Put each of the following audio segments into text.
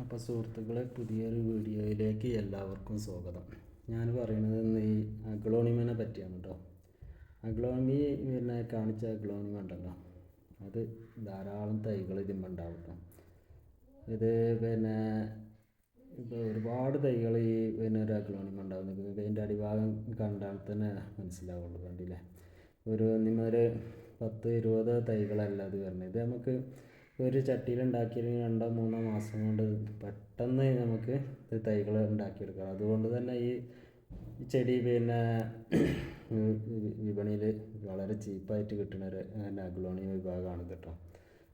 അപ്പോൾ സുഹൃത്തുക്കളെ പുതിയൊരു വീഡിയോയിലേക്ക് എല്ലാവർക്കും സ്വാഗതം. ഞാൻ പറയുന്നത് ഇന്ന് ഈ അഗ്ലോണിമനെ പറ്റിയാണ് കേട്ടോ അഗ്ലോണി പിന്നെ കാണിച്ച അഗ്ലോണിമ ഉണ്ടല്ലോ. അത് ധാരാളം തൈകൾ ഇതിന്മേൽ ഉണ്ടാവും കേട്ടോ ഇത് പിന്നെ ഇപ്പോൾ ഒരുപാട് തൈകൾ ഈ പിന്നെ ഒരു അഗ്ലോണിമ ഉണ്ടാവും. നിങ്ങൾക്ക് ഇതിന്റെ അടിഭാഗം കണ്ടാൽ തന്നെ മനസ്സിലാവുള്ളൂ കണ്ടില്ലേ? ഒരു ഒരു പത്ത് ഇരുപത് തൈകളല്ല ഇത് വരുന്നത്. ഇത് നമുക്ക് ഒരു ചട്ടിയിൽ ഉണ്ടാക്കിയെങ്കിൽ രണ്ടോ മൂന്നോ മാസം കൊണ്ട് പെട്ടെന്ന് നമുക്ക് ഇത് തൈകൾ ഉണ്ടാക്കിയെടുക്കാം. അതുകൊണ്ട് തന്നെ ഈ ചെടി പിന്നെ വിപണിയിൽ വളരെ ചീപ്പായിട്ട് കിട്ടുന്ന ഒരു അഗ്ലോണിയ വിഭാഗമാണ് കേട്ടോ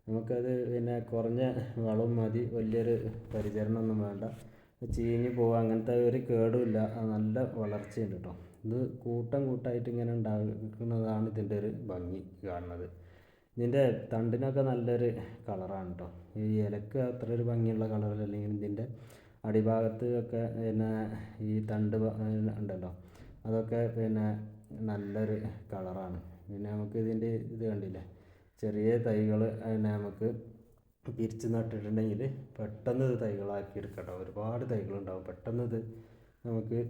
നമുക്കത് പിന്നെ കുറഞ്ഞ വളവും മതി വലിയൊരു പരിചരണമൊന്നും വേണ്ട. ചീഞ്ഞ് പോവുക അങ്ങനത്തെ ഒരു കേടുമില്ല നല്ല വളർച്ചയുണ്ട് കേട്ടോ ഇത് കൂട്ടം കൂട്ടമായിട്ട് ഇങ്ങനെ ഉണ്ടാക്കുന്നതാണ് ഇതിന്റെ ഒരു ഭംഗി കാണുന്നത്. ഇതിന്റെ തണ്ടിനൊക്കെ നല്ലൊരു കളറാണ് കേട്ടോ ഈ ഇലക്ക് അത്ര ഒരു ഭംഗിയുള്ള കളറല്ലെങ്കിൽ ഇതിന്റെ അടിഭാഗത്ത് ഒക്കെ പിന്നെ ഈ തണ്ട് ഉണ്ടല്ലോ. അതൊക്കെ പിന്നെ നല്ലൊരു കളറാണ്. പിന്നെ നമുക്ക് ഇതിന്റെ ഇത് കണ്ടില്ലേ? ചെറിയ തൈകൾ പിന്നെ നമുക്ക് പിരിച്ച് നട്ടിട്ടുണ്ടെങ്കിൽ പെട്ടെന്ന് ഇത് തൈകളാക്കി എടുക്കട്ടോ ഒരുപാട് തൈകളുണ്ടാവും. പെട്ടെന്ന് ഇത് നമുക്ക്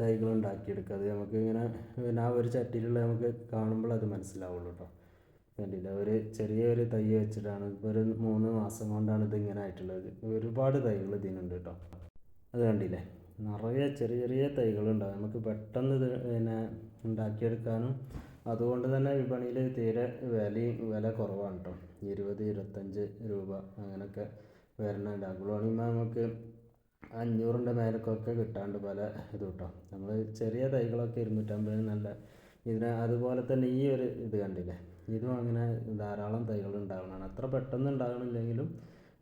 തൈകൾ ഉണ്ടാക്കിയെടുക്കുക അത് നമുക്ക് ഇങ്ങനെ പിന്നെ ആ ഒരു ചട്ടിയിലുള്ള നമുക്ക് കാണുമ്പോൾ അത് മനസ്സിലാവുള്ളൂ കേട്ടോ കണ്ടില്ല. ഒരു ചെറിയൊരു തൈ വെച്ചിട്ടാണ്. ഇപ്പോൾ ഒരു മൂന്ന് മാസം കൊണ്ടാണ് ഇത് ഇങ്ങനെ ആയിട്ടുള്ളത്. ഒരുപാട് തൈകൾ ഇതിനുണ്ട് കേട്ടോ അത് കണ്ടില്ലേ? നിറയെ ചെറിയ ചെറിയ തൈകളുണ്ടാവും നമുക്ക് പെട്ടെന്ന് ഇത് പിന്നെ ഉണ്ടാക്കിയെടുക്കാനും അതുകൊണ്ട് തന്നെ വിപണിയിൽ തീരെ വിലയും വില കുറവാണ് കേട്ടോ ഇരുപത് ഇരുപത്തഞ്ച് രൂപ അങ്ങനെയൊക്കെ വരുന്നുണ്ട് അഗ്ലോണിമ നമുക്ക് അഞ്ഞൂറിന്റെ മേലക്കൊക്കെ കിട്ടാണ്ട് പല ഇത് കേട്ടോ നമ്മൾ ചെറിയ തൈകളൊക്കെ ഇരുന്നൂറ്റമ്പതിന് നല്ല ഇതിന് അതുപോലെ തന്നെ ഈ ഒരു ഇത് കണ്ടില്ലേ? ഇതും അങ്ങനെ ധാരാളം തൈകൾ ഉണ്ടാവുന്നതാണ്. അത്ര പെട്ടെന്ന് ഉണ്ടാകണില്ലെങ്കിലും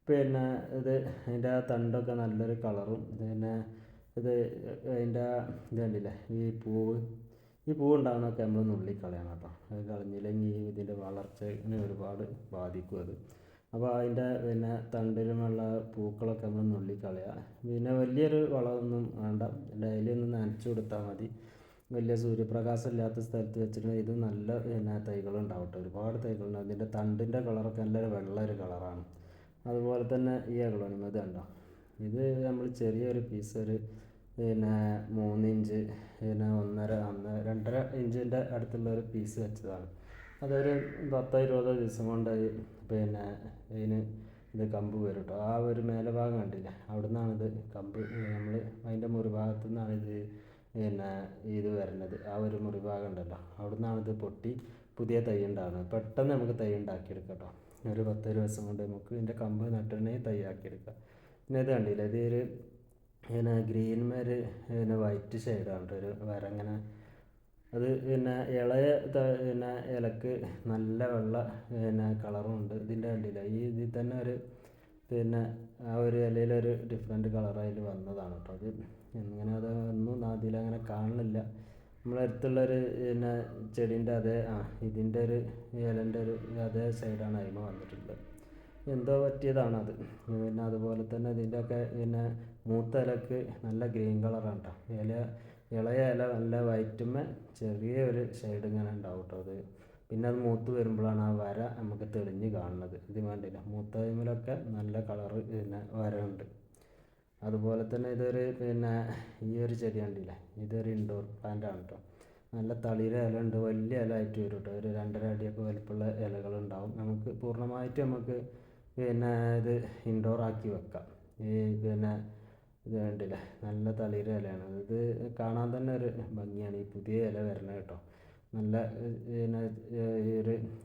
പിന്നെ ഇത് അതിന്റെ ആ തണ്ടൊക്കെ നല്ലൊരു കളറും പിന്നെ ഇത് അതിന്റെ ഇത് കണ്ടില്ലേ? ഈ പൂവ് ഈ പൂവ് ഉണ്ടാകുന്നതൊക്കെ നമ്മൾ നുള്ളിക്കളയണം കേട്ടോ. അത് കളഞ്ഞില്ലെങ്കിൽ ഇതിന്റെ വളർച്ചനെ ഒരുപാട് ബാധിക്കും അത്. അപ്പോൾ അതിന്റെ പിന്നെ തണ്ടിലുമുള്ള പൂക്കളൊക്കെ നമ്മൾ നുള്ളിക്കളയുക. പിന്നെ വലിയൊരു വളമൊന്നും വേണ്ട. ഡെയിലി ഒന്ന് നനച്ചു കൊടുത്താൽ മതി. വലിയ സൂര്യപ്രകാശം ഇല്ലാത്ത സ്ഥലത്ത് വെച്ചിട്ട് ഇത് നല്ല പിന്നെ തൈകളുണ്ടാവട്ടെ. ഒരുപാട് തൈകളുണ്ട്. അതിന്റെ തണ്ടിന്റെ കളറൊക്കെ നല്ലൊരു വെള്ള ഒരു കളറാണ്. അതുപോലെ തന്നെ ഈ അഗ്ലോണിമ ഇത് കണ്ടോ? ഇത് നമ്മൾ ചെറിയൊരു പീസ് ഒരു പിന്നെ മൂന്ന് ഇഞ്ച് പിന്നെ ഒന്നര ഒന്ന് രണ്ടര ഇഞ്ചിന്റെ അടുത്തുള്ള ഒരു പീസ് വെച്ചതാണ്. അതൊരു പത്തോ ഇരുപതോ ദിവസം കൊണ്ട് പിന്നെ ഇതിന് ഇത് കമ്പ് വരും കേട്ടോ ആ ഒരു മേലെ ഭാഗം കണ്ടില്ലേ? അവിടെ നിന്നാണിത് കമ്പ് നമ്മൾ അതിന്റെ മുറിഭാഗത്തു നിന്നാണിത് പിന്നെ ഇത് വരുന്നത്. ആ ഒരു മുറിഭാഗം ഉണ്ടല്ലോ. അവിടെ നിന്നാണ് ഇത് പൊട്ടി പുതിയ തൈ ഉണ്ടാകുന്നത് പെട്ടെന്ന് നമുക്ക് തൈ ഉണ്ടാക്കിയെടുക്കാം കേട്ടോ. ഒരു പത്ത് ദിവസം കൊണ്ട് നമുക്ക് ഇതിന്റെ കമ്പ് നട്ടിട്ടുണ്ടെങ്കിൽ തൈ ആക്കിയെടുക്കാം. പിന്നെ ഇത് കണ്ടില്ല? ഇത് ഒരു പിന്നെ മേര് പിന്നെ വൈറ്റ് ഷെയ്ഡാണ് ഒരു വരങ്ങനെ അത് പിന്നെ ഇളയ പിന്നെ ഇലക്ക് നല്ല വെള്ള പിന്നെ കളറും ഉണ്ട്. ഇതിന്റെ കണ്ടില്ല? ഈ ഇതിൽ തന്നെ ഒരു പിന്നെ ആ ഒരു ഇലയിലൊരു ഡിഫറെന്റ് അതിൽ വന്നതാണ് കേട്ടോ അത്. എങ്ങനെ അത് ഒന്നും അതിലങ്ങനെ കാണുന്നില്ല നമ്മളെ അടുത്തുള്ളൊരു പിന്നെ ചെടീന്റെ അതേ ആ ഇതിന്റെ ഒരു ഇലന്റെ ഒരു അതേ സൈഡാണ് അതിമ വന്നിട്ടുള്ളത്. എന്തോ പറ്റിയതാണത് പിന്നെ അതുപോലെ തന്നെ ഇതിന്റെയൊക്കെ പിന്നെ മൂത്ത ഇലക്ക് നല്ല ഗ്രീൻ കളറാണ് കേട്ടോ ഇല ഇളയ ഇല നല്ല വൈറ്റുമ്മ ചെറിയ ഒരു ഷെയ്ഡ് ഇങ്ങനെ ഉണ്ടാവും കേട്ടോ അത്. പിന്നെ അത് മൂത്ത് വരുമ്പോഴാണ് ആ വര നമുക്ക് തെളിഞ്ഞ് കാണുന്നത്. ഇത് വേണ്ടില്ല മൂത്ത ടൈമിലൊക്കെ നല്ല കളറ് പിന്നെ വര ഉണ്ട് അതുപോലെ തന്നെ ഇതൊരു പിന്നെ ഈ ഒരു ചെടി കണ്ടില്ലേ? ഇതൊരു ഇൻഡോർ പ്ലാന്റാണ് കേട്ടോ നല്ല തളിര ഇല ഉണ്ട്. വലിയ ഇല ആയിട്ട് വരും കേട്ടോ ഒരു രണ്ടര അടിയൊക്കെ വലിപ്പമുള്ള ഇലകളുണ്ടാവും നമുക്ക് പൂർണമായിട്ട് നമുക്ക് പിന്നെ ഇത് ഇൻഡോർ ആക്കി വെക്കാം. ഈ പിന്നെ ഇത് കണ്ടില്ലേ? നല്ല തളിര ഇലയാണ്. ഇത് കാണാൻ തന്നെ ഒരു ഭംഗിയാണ്. ഈ പുതിയ ഇല വരുന്നത് കേട്ടോ നല്ല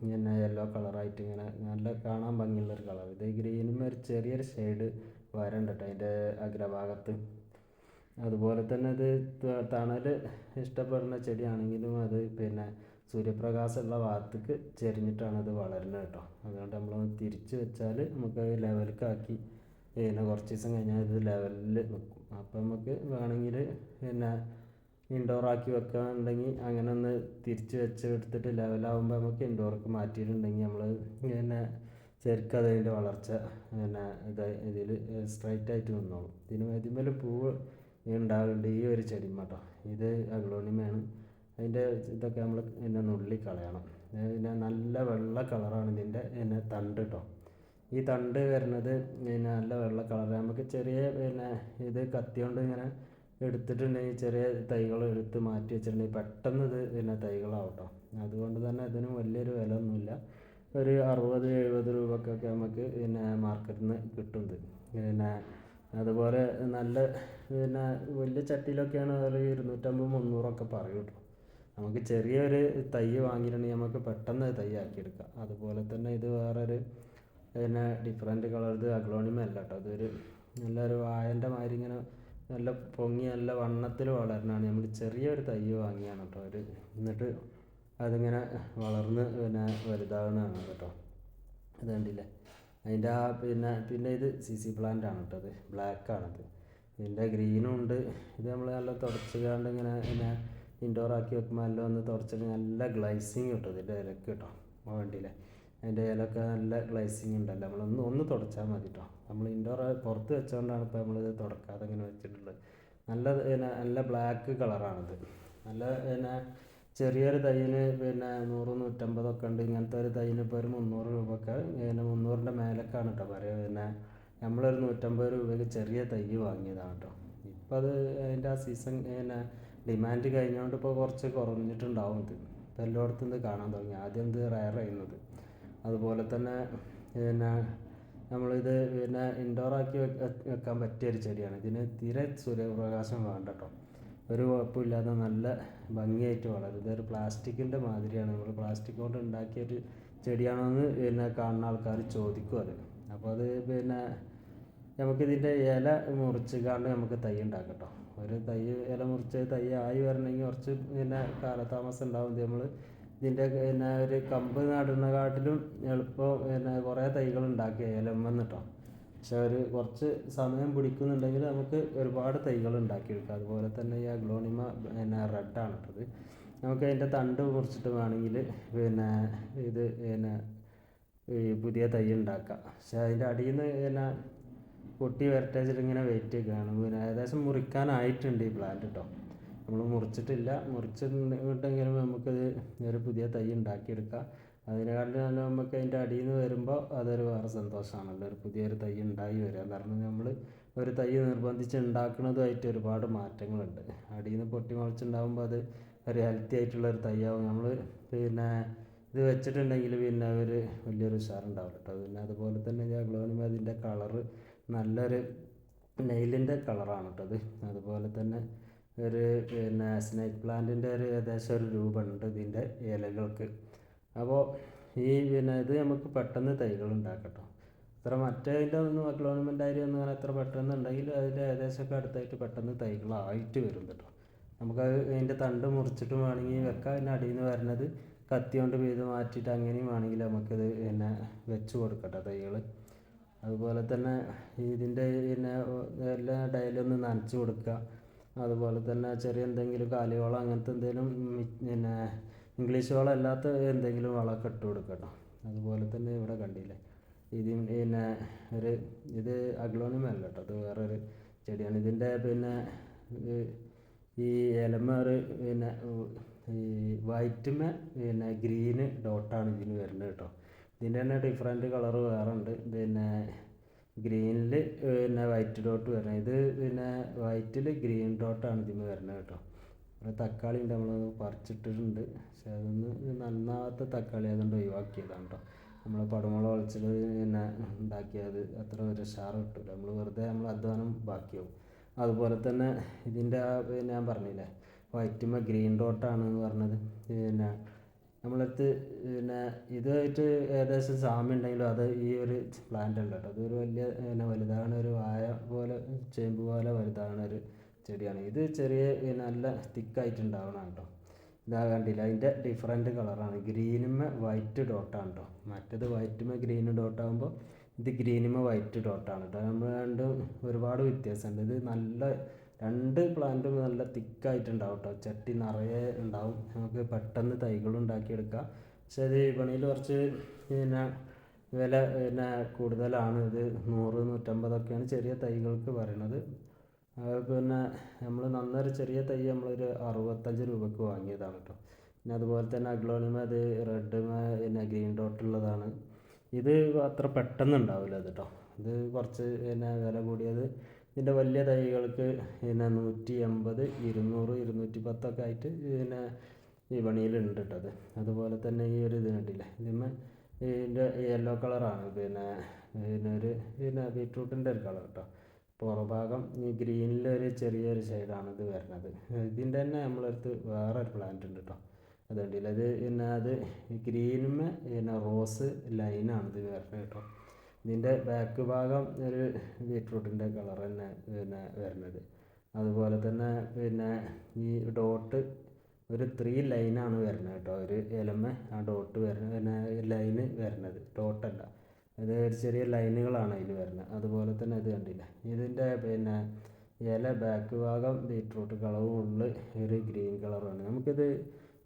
ഇങ്ങനെ യെല്ലോ കളറായിട്ട് ഇങ്ങനെ നല്ല കാണാൻ ഭംഗിയുള്ള ഒരു കളർ ഇത് ഗ്രീനും ഒരു ചെറിയൊരു ഷെയ്ഡ് വരണ്ട് കേട്ടോ അതിന്റെ അഗ്രഭാഗത്ത്. അതുപോലെ തന്നെ ഇത് തണൽ ഇഷ്ടപ്പെടുന്ന ചെടിയാണെങ്കിലും അത് പിന്നെ സൂര്യപ്രകാശമുള്ള ഭാഗത്തേക്ക് ചെരിഞ്ഞിട്ടാണ് ഇത് വളരുന്നത് കേട്ടോ. അതുകൊണ്ട് നമ്മൾ തിരിച്ച് വെച്ചാൽ നമുക്ക് ലെവലിക്കാക്കി പിന്നെ കുറച്ച് ദിവസം കഴിഞ്ഞാൽ ഇത് ലെവലിൽ നിൽക്കും അപ്പോൾ നമുക്ക് വേണമെങ്കിൽ പിന്നെ ഇൻഡോർ ആക്കി വെക്കുകയാണെന്നുണ്ടെങ്കിൽ അങ്ങനെ ഒന്ന് തിരിച്ച് വെച്ച് എടുത്തിട്ട് ലെവലാകുമ്പോൾ നമുക്ക് ഇൻഡോർക്ക് മാറ്റിയിട്ടുണ്ടെങ്കിൽ നമ്മൾ ഇങ്ങനെ ശരിക്കും അതിന്റെ വളർച്ച പിന്നെ ഇത് ഇതിൽ സ്ട്രൈറ്റ് ആയിട്ട് നിന്നോളും ഇതിന് ഇതിന്മേൽ പൂവ് ഉണ്ടാകുന്നുണ്ട് ഈ ഒരു ചെടി കേട്ടോ ഇത് അഗ്ലോണിമയാണ്. അതിന്റെ ഇതൊക്കെ നമ്മൾ പിന്നെ നുള്ളി കളയണം. പിന്നെ നല്ല വെള്ള കളറാണ് ഇതിന്റെ പിന്നെ തണ്ട് കേട്ടോ ഈ തണ്ട് വരുന്നത് പിന്നെ നല്ല വെള്ള കളർ നമുക്ക് ചെറിയ പിന്നെ ഇത് കത്തി കൊണ്ട് ഇങ്ങനെ എടുത്തിട്ടുണ്ടെങ്കിൽ ചെറിയ തൈകൾ എടുത്ത് മാറ്റി വെച്ചിട്ടുണ്ടെങ്കിൽ പെട്ടെന്ന് ഇത് പിന്നെ തൈകളാവട്ടോ. അതുകൊണ്ട് തന്നെ ഇതിന് വലിയൊരു വില ഒന്നുമില്ല ഒരു അറുപത് എഴുപത് രൂപക്കൊക്കെ നമുക്ക് പിന്നെ മാർക്കറ്റിൽ നിന്ന് കിട്ടും ഇത് പിന്നെ അതുപോലെ നല്ല പിന്നെ വലിയ ചട്ടിയിലൊക്കെയാണ് ഒരു ഇരുന്നൂറ്റമ്പത് മുന്നൂറൊക്കെ പറയും കേട്ടോ. നമുക്ക് ചെറിയൊരു തൈ വാങ്ങിയിട്ടുണ്ടെങ്കിൽ നമുക്ക് പെട്ടെന്ന് തൈ ആക്കിയെടുക്കാം. അതുപോലെ തന്നെ ഇത് വേറൊരു പിന്നെ ഡിഫറെന്റ് കളർ ഇത് അഗ്ലോണിമ അല്ല കേട്ടോ. ഇതൊരു നല്ലൊരു വായന്റെ മാതിരി ഇങ്ങനെ നല്ല പൊങ്ങി നല്ല വണ്ണത്തിൽ വളരണതാണ് നമ്മൾ ചെറിയൊരു തൈ വാങ്ങിയാണ് കേട്ടോ ഒരു എന്നിട്ട് അതിങ്ങനെ വളർന്ന് പിന്നെ വലുതാവുന്നതാണ് കേട്ടോ അത് കണ്ടില്ലേ? അതിന്റെ ആ പിന്നെ പിന്നെ ഇത് സി സി പ്ലാന്റ് ആണ് കേട്ടോ അത് ബ്ലാക്ക് ആണത്. ഇതിന്റെ ഗ്രീനും ഉണ്ട്. ഇത് നമ്മൾ നല്ല തുടച്ചുകാണ്ട് ഇങ്ങനെ പിന്നെ ഇൻഡോർ ആക്കി വെക്കുമ്പോൾ നല്ല ഒന്ന് തുടച്ചിട്ട് നല്ല ഗ്ലൈസിങ് കിട്ടും ഇതിന്റെ ഇലക്ക് കേട്ടോ വേണ്ടിയില്ലേ അതിന്റെ ഇലയൊക്കെ നല്ല ഗ്ലൈസിങ് ഉണ്ടല്ലോ. നമ്മളൊന്ന് ഒന്ന് തുടച്ചാൽ മതി കേട്ടോ നമ്മൾ ഇൻഡോർ പുറത്ത് വെച്ചുകൊണ്ടാണ് ഇപ്പോൾ നമ്മളിത് തുടക്കാതെ ഇങ്ങനെ വെച്ചിട്ടുള്ളത്. നല്ല പിന്നെ നല്ല ബ്ലാക്ക് കളറാണിത് നല്ല പിന്നെ ചെറിയൊരു തൈന് പിന്നെ നൂറ് നൂറ്റമ്പതൊക്കെ ഉണ്ട്. ഇങ്ങനത്തെ ഒരു തൈന് ഇപ്പോൾ ഒരു മുന്നൂറ് രൂപയൊക്കെ പിന്നെ മുന്നൂറിന്റെ മേലൊക്കെയാണ് കേട്ടോ പറയുക. പിന്നെ നമ്മളൊരു നൂറ്റമ്പത് രൂപയ്ക്ക് ചെറിയ തൈ വാങ്ങിയതാണ് കേട്ടോ ഇപ്പോൾ അത് അതിന്റെ ആ സീസൺ പിന്നെ ഡിമാൻഡ് കഴിഞ്ഞുകൊണ്ട് ഇപ്പോൾ കുറച്ച് കുറഞ്ഞിട്ടുണ്ടാവും ഇത്. ഇപ്പോൾ എല്ലായിടത്തും ഇത് കാണാൻ തുടങ്ങി. ആദ്യം ഇത് റയർ ചെയ്യുന്നത് അതുപോലെ തന്നെ പിന്നെ നമ്മളിത് പിന്നെ ഇൻഡോർ ആക്കി വെക്കാൻ പറ്റിയ ഒരു ചെടിയാണ്. ഇതിന് തീരെ സൂര്യപ്രകാശം വേണ്ട കേട്ടോ ഒരു കുഴപ്പമില്ലാതെ നല്ല ഭംഗിയായിട്ട് വളരും. ഇതൊരു പ്ലാസ്റ്റിക്കിന്റെ മാതിരിയാണ്. നമ്മൾ പ്ലാസ്റ്റിക് കൊണ്ട് ഉണ്ടാക്കിയൊരു ചെടിയാണോ എന്ന് പിന്നെ കാണുന്ന ആൾക്കാർ ചോദിക്കും അത്. അപ്പോൾ അത് പിന്നെ നമുക്കിതിന്റെ ഇല മുറിച്ച് കാണ്ട് നമുക്ക് തൈ ഉണ്ടാക്കാം കേട്ടോ ഒരു തൈ ഇല മുറിച്ച് തൈ ആയി വരണമെങ്കിൽ കുറച്ച് പിന്നെ കാലതാമസം ഉണ്ടാവും. നമ്മൾ ഇതിന്റെ പിന്നെ ഒരു കമ്പ് നടുന്നതിനെക്കാട്ടിലും എളുപ്പം പിന്നെ കുറേ തൈകൾ ഉണ്ടാക്കി ഇലമെന്ന് കേട്ടോ പക്ഷെ ഒരു കുറച്ച് സമയം പിടിക്കുന്നുണ്ടെങ്കിൽ നമുക്ക് ഒരുപാട് തൈകൾ ഉണ്ടാക്കിയെടുക്കാം. അതുപോലെ തന്നെ ഈ അഗ്ലോണിമ പിന്നെ റെഡാണ് കേട്ടത് നമുക്ക് അതിന്റെ തണ്ട് മുറിച്ചിട്ട് വേണമെങ്കിൽ പിന്നെ ഇത് പിന്നെ ഈ പുതിയ തൈ ഉണ്ടാക്കാം. പക്ഷെ അതിന്റെ അടിയിൽ നിന്ന് പിന്നെ പൊട്ടി വരട്ടേച്ചിട്ട് ഇങ്ങനെ വെയിറ്റ് ചെയ്യാണ് പിന്നെ ഏകദേശം മുറിക്കാനായിട്ടുണ്ട് ഈ പ്ലാന്റ് കേട്ടോ. നമ്മൾ മുറിച്ചിട്ടില്ല. മുറിച്ചിട്ടുണ്ടെങ്കിലും നമുക്കത് ഒരു പുതിയ തൈ ഉണ്ടാക്കിയെടുക്കാം. അതിനെക്കാട്ടിലും നമുക്ക് അതിന്റെ അടിയിൽ നിന്ന് വരുമ്പോൾ അതൊരു വേറെ സന്തോഷമാണല്ലോ. ഒരു പുതിയൊരു തൈ ഉണ്ടായി വരിക. കാരണം നമ്മൾ ഒരു തൈ നിർബന്ധിച്ച് ഉണ്ടാക്കുന്നതുമായിട്ട് ഒരുപാട് മാറ്റങ്ങളുണ്ട്. അടിയിൽ നിന്ന് പൊട്ടി മുളച്ചുണ്ടാകുമ്പോൾ അത് ഒരു ഹെൽത്തി ആയിട്ടുള്ള ഒരു തൈയാവും. നമ്മൾ പിന്നെ ഇത് വെച്ചിട്ടുണ്ടെങ്കിൽ പിന്നെ ഒരു വലിയൊരു ഉഷാറുണ്ടാവില്ല കേട്ടോ. പിന്നെ അതുപോലെ തന്നെ ജഗ്ലോണിമ അതിന്റെ കളറ് നല്ലൊരു നെയിലിന്റെ കളറാണ് കേട്ടോ അത്. അതുപോലെ തന്നെ ഒരു പിന്നെ സ്നേക്ക് പ്ലാന്റിന്റെ ഒരു ഏകദേശം ഒരു രൂപമുണ്ട് ഇതിന്റെ ഇലകൾക്ക്. അപ്പോൾ ഈ പിന്നെ ഇത് നമുക്ക് പെട്ടെന്ന് തൈകൾ ഉണ്ടാക്കട്ടോ. ഇത്ര മറ്റേതിന്റെ ഒന്നും അക്ലോൺമെന്റ് ആയി ഒന്നും അങ്ങനെ എത്ര പെട്ടെന്ന് ഉണ്ടെങ്കിൽ അതിന്റെ ഏകദേശമൊക്കെ അടുത്തായിട്ട് പെട്ടെന്ന് തൈകളായിട്ട് വരും കേട്ടോ. നമുക്കത് അതിന്റെ തണ്ട് മുറിച്ചിട്ടും വേണമെങ്കിൽ വെക്കാം. അതിന്റെ അടിയിൽ നിന്ന് വരുന്നത് കത്തി കൊണ്ട് പെയ്ത് മാറ്റിയിട്ട് അങ്ങനെയും വേണമെങ്കിൽ നമുക്കിത് പിന്നെ വെച്ച് കൊടുക്കട്ടെ തൈകൾ അതുപോലെ തന്നെ ഇതിന്റെ പിന്നെ എല്ലാ ഡയലൊന്ന് നനച്ച് കൊടുക്കുക. അതുപോലെ തന്നെ ചെറിയ എന്തെങ്കിലും കാലിവളം അങ്ങനത്തെ എന്തെങ്കിലും പിന്നെ ഇംഗ്ലീഷ് വളം അല്ലാത്ത എന്തെങ്കിലും വളമൊക്കെ ഇട്ട് കൊടുക്കട്ടോ. അതുപോലെ തന്നെ ഇവിടെ കണ്ടില്ലേ? ഇത് പിന്നെ ഒരു ഇത് അഗ്ലോണിമ അല്ല കേട്ടോ അത് വേറൊരു ചെടിയാണ്. ഇതിന്റെ പിന്നെ ഈ ഇലമ പിന്നെ ഈ വൈറ്റുമ പിന്നെ ഗ്രീന് ഡോട്ടാണ് ഇതിന് വരുന്നത് കേട്ടോ. ഇതിന്റെ തന്നെ ഡിഫറെന്റ് കളർ വേറെ ഉണ്ട്. പിന്നെ പിന്നെ വൈറ്റ് ഡോട്ട് വരുന്നത് ഇത് പിന്നെ വൈറ്റിൽ ഗ്രീൻ ഡോട്ടാണ് ഇതിന് വരുന്നത് കേട്ടോ. ഇവിടെ തക്കാളി ഉണ്ട് നമ്മൾ പറിച്ചിട്ടിട്ടുണ്ട്. പക്ഷെ അതൊന്ന് നന്നാവാത്ത തക്കാളി അതുകൊണ്ട് ഒഴിവാക്കിയതാണ് കേട്ടോ. നമ്മൾ പടമുളക് ഒളിച്ചിട്ട് പിന്നെ ഉണ്ടാക്കിയത് അത്ര ഒരു ഷാർ കിട്ടില്ല നമ്മൾ വെറുതെ നമ്മൾ അധ്വാനം ബാക്കിയാവും. അതുപോലെ തന്നെ ഇതിന്റെ ഞാൻ പറഞ്ഞില്ലേ വൈറ്റുമ ഗ്രീൻ ഡോട്ടാണ് പറഞ്ഞത്. പിന്നെ നമ്മളടുത്ത് പിന്നെ ഇതായിട്ട് ഏകദേശം സാമ്യം ഉണ്ടെങ്കിലും അത് ഈ ഒരു പ്ലാന്റ് അല്ല കേട്ടോ. അതൊരു വലിയ പിന്നെ വലുതാണ് ഒരു വാഴ പോലെ ചേമ്പ് പോലെ വലുതാണ് ഒരു ചെടിയാണ്. ഇത് ചെറിയ നല്ല തിക്കായിട്ടുണ്ടാവണം കേട്ടോ. ഇതാ കണ്ടില്ല അതിന്റെ ഡിഫറെന്റ് കളറാണ് ഗ്രീനുമ വൈറ്റ് ഡോട്ടാണ് കേട്ടോ. മറ്റേത് വൈറ്റുമ ഗ്രീൻ ഡോട്ടാകുമ്പോൾ ഇത് ഗ്രീനുമ വൈറ്റ് ഡോട്ടാണ് കേട്ടോ. നമ്മൾ രണ്ടും ഒരുപാട് വ്യത്യാസമുണ്ട്. ഇത് നല്ല രണ്ട് പ്ലാന്റും നല്ല തിക്കായിട്ടുണ്ടാവും കേട്ടോ ചട്ടി നിറയെ ഉണ്ടാവും. നമുക്ക് പെട്ടെന്ന് തൈകൾ ഉണ്ടാക്കിയെടുക്കാം. പക്ഷേ അത് വിപണിയിൽ കുറച്ച് പിന്നെ വില പിന്നെ കൂടുതലാണ്. ഇത് നൂറ് നൂറ്റമ്പതൊക്കെയാണ് ചെറിയ തൈകൾക്ക് പറയണത്. അത് പിന്നെ നമ്മൾ നന്നൊരു ചെറിയ തൈ നമ്മളൊരു അറുപത്തഞ്ച് രൂപക്ക് വാങ്ങിയതാണ് കേട്ടോ പിന്നെ അതുപോലെ തന്നെ അഗ്ലോണിമ അത് റെഡ് പിന്നെ ഗ്രീൻ ഡോട്ട് ഉള്ളതാണ്. ഇത് അത്ര പെട്ടെന്ന് ഉണ്ടാവില്ല ഇത് കേട്ടോ ഇത് കുറച്ച് പിന്നെ വില കൂടിയത് ഇതിന്റെ വലിയ തൈകൾക്ക് പിന്നെ നൂറ്റി എൺപത് ഇരുന്നൂറ് ഇരുന്നൂറ്റി പത്തൊക്കെ ആയിട്ട് പിന്നെ വിപണിയിലുണ്ട് കേട്ടോ അത്. അതുപോലെ തന്നെ ഈ ഒരു ഇത് കണ്ടില്ലേ ഇതിന്മേ ഇതിന്റെ യെല്ലോ കളറാണ്. പിന്നെ പിന്നെ ഒരു പിന്നെ ബീട്രൂട്ടിന്റെ ഒരു കളർ കേട്ടോ. പുറഭാഗം ഈ ഗ്രീനിലൊരു ചെറിയൊരു ഷെയ്ഡാണ് ഇത് വരുന്നത്. ഇതിന്റെ തന്നെ നമ്മളടുത്ത് വേറെ ഒരു പ്ലാന്റ് ഉണ്ട് കേട്ടോ. അത് കണ്ടില്ല ഇത് പിന്നെ അത് ഗ്രീനുമേ പിന്നെ റോസ് ലൈനാണ് ഇത് വരുന്നത് കേട്ടോ. ഇതിന്റെ ബാക്ക് ഭാഗം ഒരു ബീട്രൂട്ടിന്റെ കളർ തന്നെ പിന്നെ വരുന്നത്. അതുപോലെ തന്നെ പിന്നെ ഈ ഡോട്ട് ഒരു ത്രീ ലൈനാണ് വരുന്നത് കേട്ടോ. ഒരു ഇലമ ആ ഡോട്ട് വരുന്നത് പിന്നെ ലൈന് വരുന്നത്. ഡോട്ടല്ല അത് ഒരു ചെറിയ ലൈനുകളാണ് അതിൽ വരുന്നത്. അതുപോലെ തന്നെ ഇത് കണ്ടില്ല? ഇതിന്റെ പിന്നെ ഇല ബാക്ക് ഭാഗം ബീട്രൂട്ട് കളറും ഉള്ളിൽ ഒരു ഗ്രീൻ കളറുമാണ് നമുക്കിത്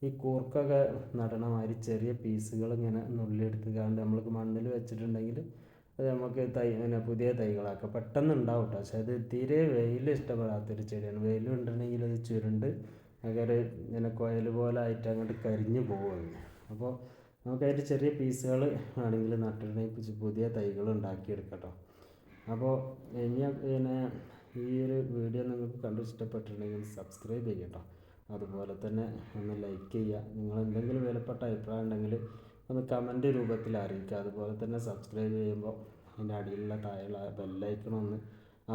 ഈ കൂർക്കൊക്കെ നടണമാതിരി ചെറിയ പീസുകൾ ഇങ്ങനെ നുള്ളിയെടുത്ത് കാണ്ട് നമ്മൾക്ക് മണ്ണിൽ വെച്ചിട്ടുണ്ടെങ്കിൽ അത് നമുക്ക് തൈ പിന്നെ പുതിയ തൈകളാക്കാം പെട്ടെന്ന് ഉണ്ടാവും കേട്ടോ പക്ഷെ അത് തീരെ വെയിൽ ഇഷ്ടപ്പെടാത്തൊരു ചെടിയാണ്. വെയിൽ ഉണ്ടെങ്കിൽ അത് ചുരുണ്ട്. അങ്ങനെ ഇങ്ങനെ കുഴൽ പോലെ ആയിട്ട് അങ്ങോട്ട് കരിഞ്ഞു പോകും അപ്പോൾ നമുക്ക് അതിന്റെ ചെറിയ പീസുകൾ ആണെങ്കിൽ നട്ടിട്ടുണ്ടെങ്കിൽ പുതിയ തൈകൾ ഉണ്ടാക്കിയെടുക്കട്ടോ അപ്പോൾ ഇനി പിന്നെ ഈ ഒരു വീഡിയോ നിങ്ങൾക്ക് കണ്ടു ഇഷ്ടപ്പെട്ടിട്ടുണ്ടെങ്കിൽ സബ്സ്ക്രൈബ് ചെയ്യട്ടോ അതുപോലെ തന്നെ ഒന്ന് ലൈക്ക് ചെയ്യുക. നിങ്ങൾ എന്തെങ്കിലും വിലപ്പെട്ട അഭിപ്രായം ഉണ്ടെങ്കിൽ ഒന്ന് കമന്റ് രൂപത്തിൽ അറിയിക്കുക. അതുപോലെ തന്നെ സബ്സ്ക്രൈബ് ചെയ്യുമ്പോൾ അതിന്റെ അടിയിലുള്ള താഴെയുള്ള ബെല്ലൈക്കൺ ഒന്ന്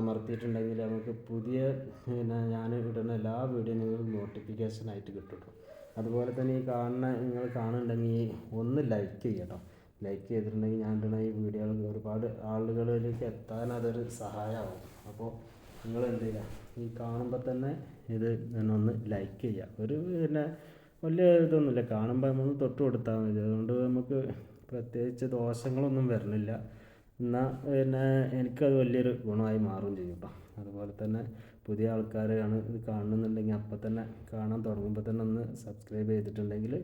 അമർത്തിയിട്ടുണ്ടെങ്കിൽ നമുക്ക് പുതിയ പിന്നെ ഞാൻ ഇടുന്ന എല്ലാ വീഡിയോ നോട്ടിഫിക്കേഷൻ ആയിട്ട് കിട്ടും അതുപോലെ തന്നെ ഈ കാണുന്ന നിങ്ങൾ കാണുന്നുണ്ടെങ്കിൽ ഒന്ന് ലൈക്ക് ചെയ്യട്ടോ ലൈക്ക് ചെയ്തിട്ടുണ്ടെങ്കിൽ ഞാൻ ഇടുന്ന ഈ വീഡിയോകൾ ഒരുപാട് ആളുകളിലേക്ക് എത്താൻ അതൊരു സഹായമാവും. അപ്പോൾ നിങ്ങൾ എന്ത് ചെയ്യുക? ഈ കാണുമ്പോൾ തന്നെ ഇത് ഒന്ന് ലൈക്ക് ചെയ്യുക. ഒരു പിന്നെ വലിയ ഇതൊന്നുമില്ല കാണുമ്പോൾ നമ്മൾ തൊട്ട് കൊടുത്താൽ മതി. അതുകൊണ്ട് നമുക്ക് പ്രത്യേകിച്ച് ദോഷങ്ങളൊന്നും വരുന്നില്ല എന്നാൽ പിന്നെ എനിക്കത് വലിയൊരു ഗുണമായി മാറുകയും ചെയ്യും കേട്ടോ അതുപോലെ തന്നെ പുതിയ ആൾക്കാരാണ് ഇത് കാണുന്നുണ്ടെങ്കിൽ അപ്പം തന്നെ കാണാൻ തുടങ്ങുമ്പോൾ തന്നെ ഒന്ന് സബ്സ്ക്രൈബ് ചെയ്തിട്ടുണ്ടെങ്കിൽ